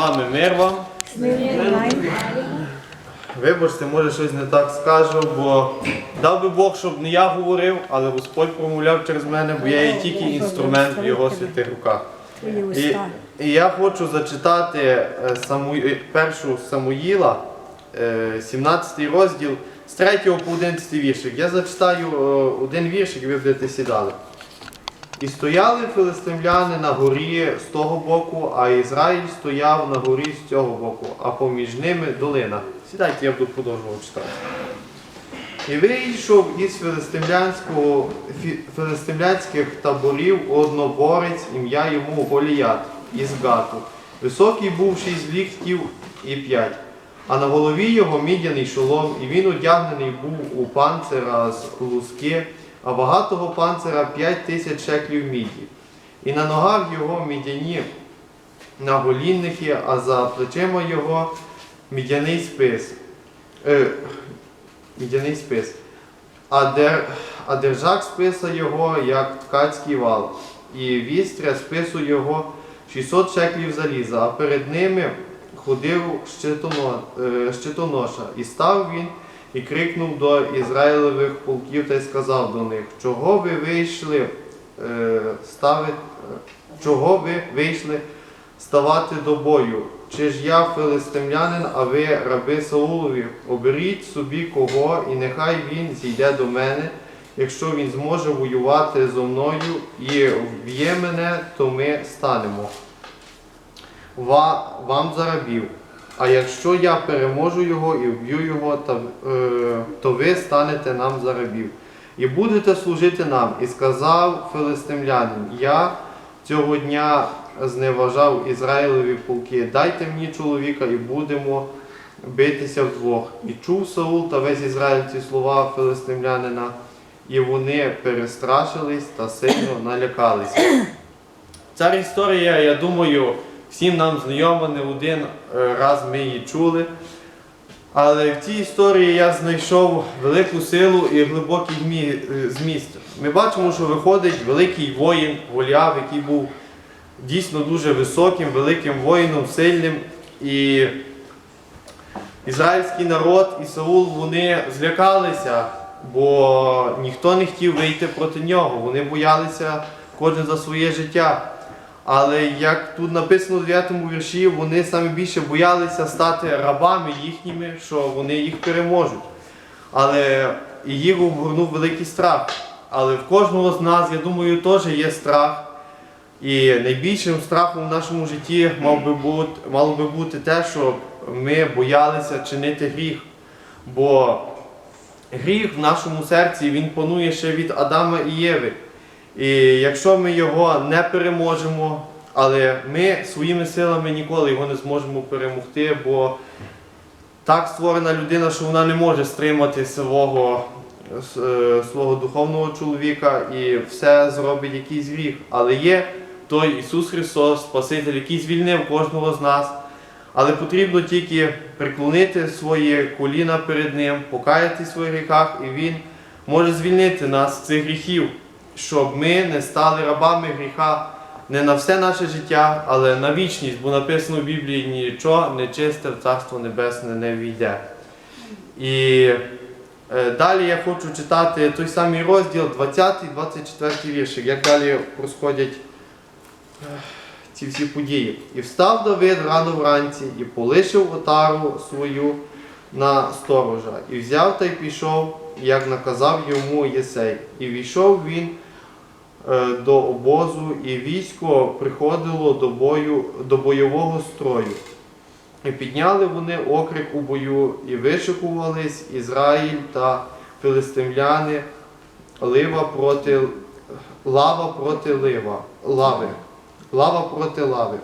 вами мир вам. Вибачте, може щось не так скажу, бо дав би Бог, щоб не я говорив, але Господь промовляв через мене, бо я є тільки інструмент в його святих руках. І, і я хочу зачитати е, Саму... е, першу Самуїла, е, 17 розділ з 3 по 11 віршик. Я зачитаю е, один віршик, ви будете сідали. І стояли филистимляни на горі з того боку, а Ізраїль стояв на горі з цього боку, а поміж ними долина. Сідайте, я буду продовжувати читати. І вийшов із филистимлянського, фі- таборів одноборець, ім'я йому Голіят із Гату. Високий був шість ліктів і п'ять. А на голові його мідяний шолом, і він одягнений був у панцира з луски, а багатого панцира п'ять тисяч шеклів міді. І на ногах його мідяні наголінники, а за плечима його мідяний спис. Е, мідяний спис. А, дер, а держак списа його, як ткацький вал, і вістря спису його 600 шеклів заліза, а перед ними ходив е, щитоноша. І став він і крикнув до Ізраїлевих полків та й сказав до них, чого ви вийшли е, ставити, чого ви вийшли ставати до бою? Чи ж я филистимлянин, а ви раби Саулові? Оберіть собі кого, і нехай він зійде до мене. Якщо він зможе воювати зо мною і вб'є мене, то ми станемо ва- вам за рабів. А якщо я переможу його і вб'ю його, е, то ви станете нам за рабів. І будете служити нам. І сказав филистимлянин, я цього дня зневажав Ізраїлеві полки, дайте мені чоловіка і будемо битися вдвох. І чув Саул та весь Ізраїль ці слова филистимлянина, і вони перестрашились та сильно налякалися. Ця історія, я думаю, всім нам знайома, не один е, раз ми її чули. Але в цій історії я знайшов велику силу і глибокий е, зміст. Ми бачимо, що виходить великий воїн Голіаф, який був дійсно дуже високим, великим воїном, сильним. І ізраїльський народ і Саул вони злякалися, бо ніхто не хотів вийти проти нього. Вони боялися кожен за своє життя. Але як тут написано в 9 вірші, вони саме більше боялися стати рабами їхніми, що вони їх переможуть. Але і їх обгорнув великий страх. Але в кожного з нас, я думаю, теж є страх. І найбільшим страхом в нашому житті мав би бути, мало би бути те, що ми боялися чинити гріх. Бо гріх в нашому серці він панує ще від Адама і Єви. І якщо ми його не переможемо, але ми своїми силами ніколи його не зможемо перемогти, бо так створена людина, що вона не може стримати свого, е, свого духовного чоловіка і все зробить якийсь гріх. Але є той Ісус Христос, Спаситель, який звільнив кожного з нас. Але потрібно тільки приклонити свої коліна перед Ним, покаятись в своїх гріхах, і Він може звільнити нас з цих гріхів, щоб ми не стали рабами гріха не на все наше життя, але на вічність, бо написано в Біблії нічого нечисте в Царство Небесне не війде. І е, далі я хочу читати той самий розділ, 20-24 віршик, як далі розходять е, ці всі події. І встав Давид рано вранці і полишив отару свою на сторожа, і взяв та й пішов, як наказав йому Єсей. І війшов він е, до обозу, і військо приходило до бою, до бойового строю. І підняли вони окрик у бою, і вишикувались Ізраїль та филистимляни, лива проти лава проти лива, лави, лава проти лави.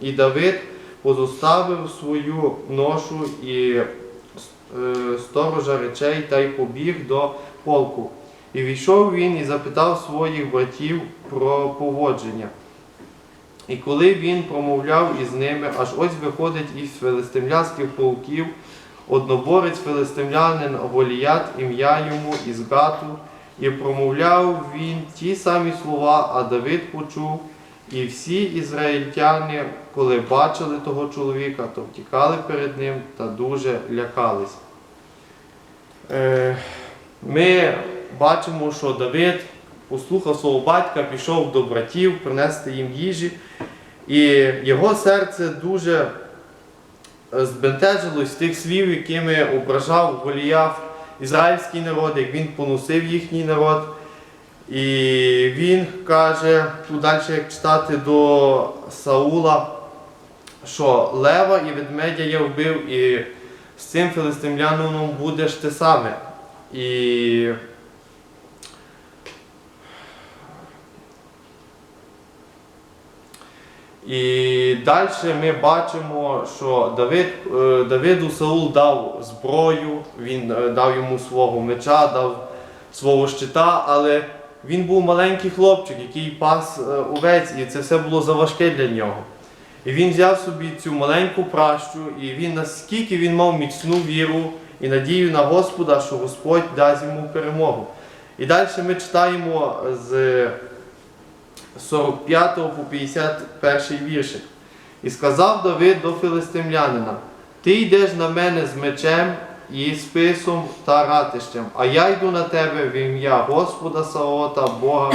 І Давид позоставив свою ношу і сторожа речей та й побіг до полку. І війшов він і запитав своїх братів про поводження. І коли він промовляв із ними, аж ось виходить із филистимлянських полків одноборець филистимлянин Голіят, ім'я йому із Гату, і промовляв він ті самі слова, а Давид почув І всі ізраїльтяни, коли бачили того чоловіка, то втікали перед ним та дуже лякались. Е, Ми бачимо, що Давид послухав свого батька, пішов до братів принести їм їжі, і його серце дуже е, збентежилось з тих слів, якими ображав Голіаф ізраїльський народ, як він поносив їхній народ. І він каже, тут далі як читати до Саула, що лева і ведмедя я вбив, і з цим филистимлянином будеш ти саме. І І далі ми бачимо, що Давид, е, Давиду Саул дав зброю, він е, дав йому свого меча, дав свого щита, але він був маленький хлопчик, який пас е, овець, і це все було заважке для нього. І він взяв собі цю маленьку пращу, і він наскільки він мав міцну віру і надію на Господа, що Господь дасть йому перемогу. І далі ми читаємо з 45 по 51 віршик. І сказав Давид до филистимлянина: Ти йдеш на мене з мечем і списом та ратищем, а я йду на тебе в ім'я Господа Саота, Бога,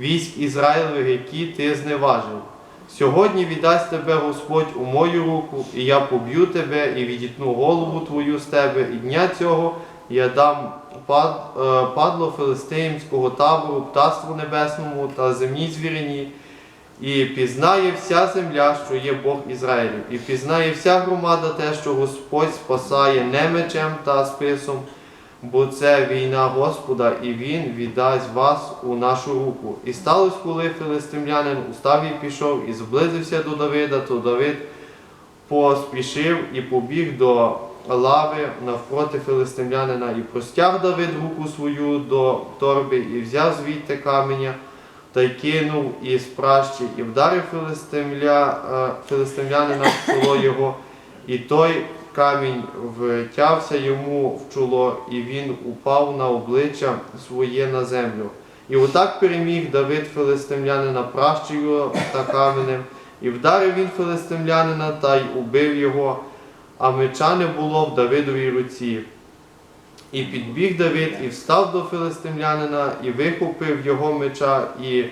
військ Ізраїлевих, які ти зневажив. Сьогодні віддасть тебе Господь у мою руку, і я поб'ю тебе і відітну голову твою з тебе, і дня цього я дам е, падло филистимського табору, птаству небесному та земній звірині, і пізнає вся земля, що є Бог Ізраїлів, і пізнає вся громада те, що Господь спасає не мечем та списом, бо це війна Господа, і Він віддасть вас у нашу руку. І сталося, коли филистимлянин устав і пішов, і зблизився до Давида, то Давид поспішив і побіг до лави навпроти филистимлянина, і простяг Давид руку свою до торби, і взяв звідти каменя, та й кинув із пращі, і вдарив филистимля, е, филистимлянина в чоло його, і той камінь втявся йому в чоло, і він упав на обличчя своє на землю. І отак переміг Давид филистимлянина пращею та каменем, і вдарив він филистимлянина та й убив його, а меча не було в Давидовій руці. І підбіг Давид, і встав до филистимлянина, і вихопив його меча, і,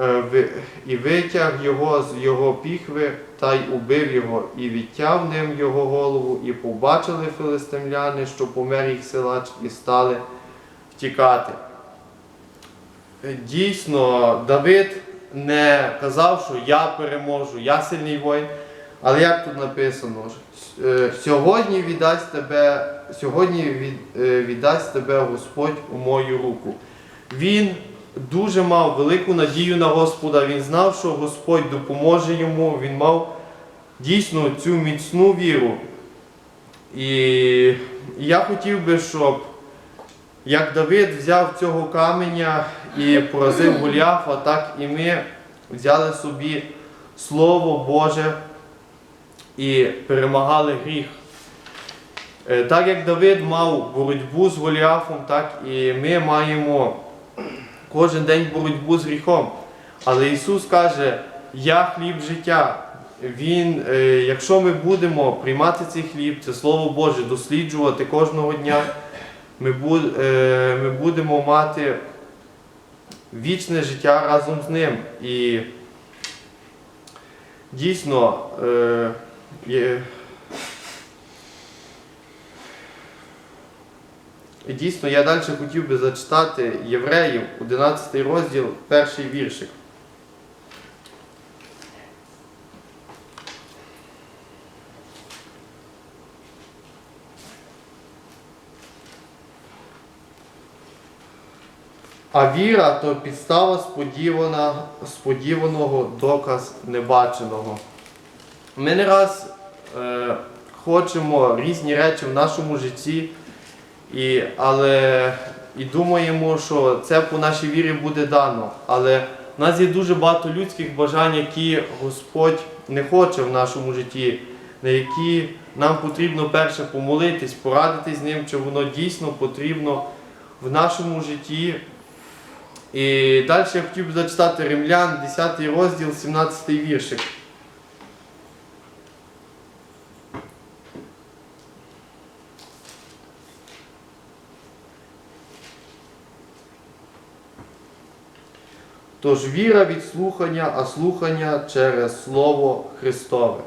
е, і витяг його з його піхви, та й убив його, і відтяв ним його голову, і побачили филистимляни, що помер їх силач, і стали втікати. Е, Дійсно, Давид не казав, що я переможу, я сильний воїн. Але як тут написано, Е, сьогодні віддасть тебе, сьогодні е, віддасть тебе Господь у мою руку. Він дуже мав велику надію на Господа. Він знав, що Господь допоможе йому. Він мав дійсно цю міцну віру. І я хотів би, щоб як Давид взяв цього каменя і поразив Голіафа, так і ми взяли собі Слово Боже і перемагали гріх. Е, Так як Давид мав боротьбу з Голіафом, так і ми маємо кожен день боротьбу з гріхом. Але Ісус каже, я хліб життя. Він, е, якщо ми будемо приймати цей хліб, це Слово Боже, досліджувати кожного дня, ми, е, ми будемо мати вічне життя разом з ним. І дійсно, е, є, і дійсно, я далі хотів би зачитати Євреїв, 11 розділ, перший віршик. А віра то підстава сподівана, сподіваного доказ небаченого. Ми не раз е, хочемо різні речі в нашому житті, і, але, і думаємо, що це по нашій вірі буде дано. Але в нас є дуже багато людських бажань, які Господь не хоче в нашому житті, на які нам потрібно перше помолитись, порадитись з ним, чи воно дійсно потрібно в нашому житті. І далі я хотів би зачитати Римлян, 10 розділ, 17 віршик. Тож віра від слухання, а слухання через Слово Христове.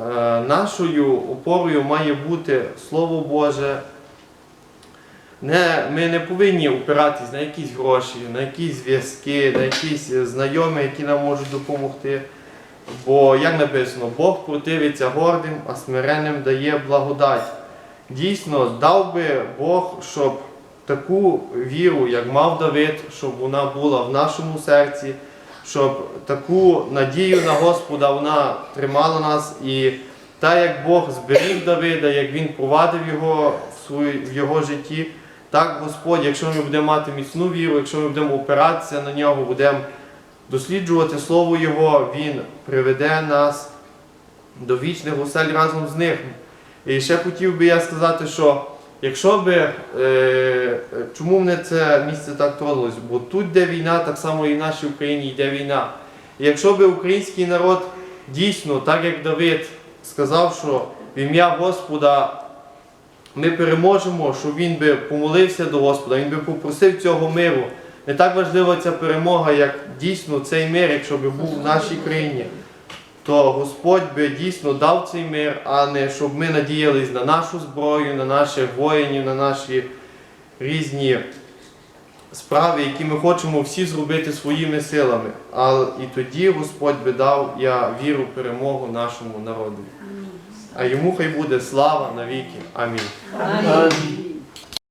Е, Нашою опорою має бути Слово Боже. Не, ми не повинні опиратись на якісь гроші, на якісь зв'язки, на якісь знайомі, які нам можуть допомогти. Бо, як написано, Бог противиться гордим, а смиренним дає благодать. Дійсно, дав би Бог, щоб таку віру, як мав Давид, щоб вона була в нашому серці, щоб таку надію на Господа вона тримала нас. І так як Бог зберіг Давида, як він провадив його в, свої- в його житті, так Господь, якщо ми будемо мати міцну віру, якщо ми будемо опиратися на нього, будемо досліджувати Слово Його, Він приведе нас до вічних осель разом з ним. І ще хотів би я сказати, що якщо би, е, чому мене це місце так тронулось? Бо тут де війна, так само і в нашій Україні йде війна. Якщо би український народ дійсно, так як Давид сказав, що в ім'я Господа ми переможемо, що він би помолився до Господа, він би попросив цього миру. Не так важлива ця перемога, як дійсно цей мир, якщо би був в нашій країні, то Господь би дійсно дав цей мир, а не щоб ми надіялись на нашу зброю, на наших воїнів, на наші різні справи, які ми хочемо всі зробити своїми силами. А і тоді Господь би дав, я віру, перемогу нашому народу. А йому хай буде слава навіки. Амінь. Амінь.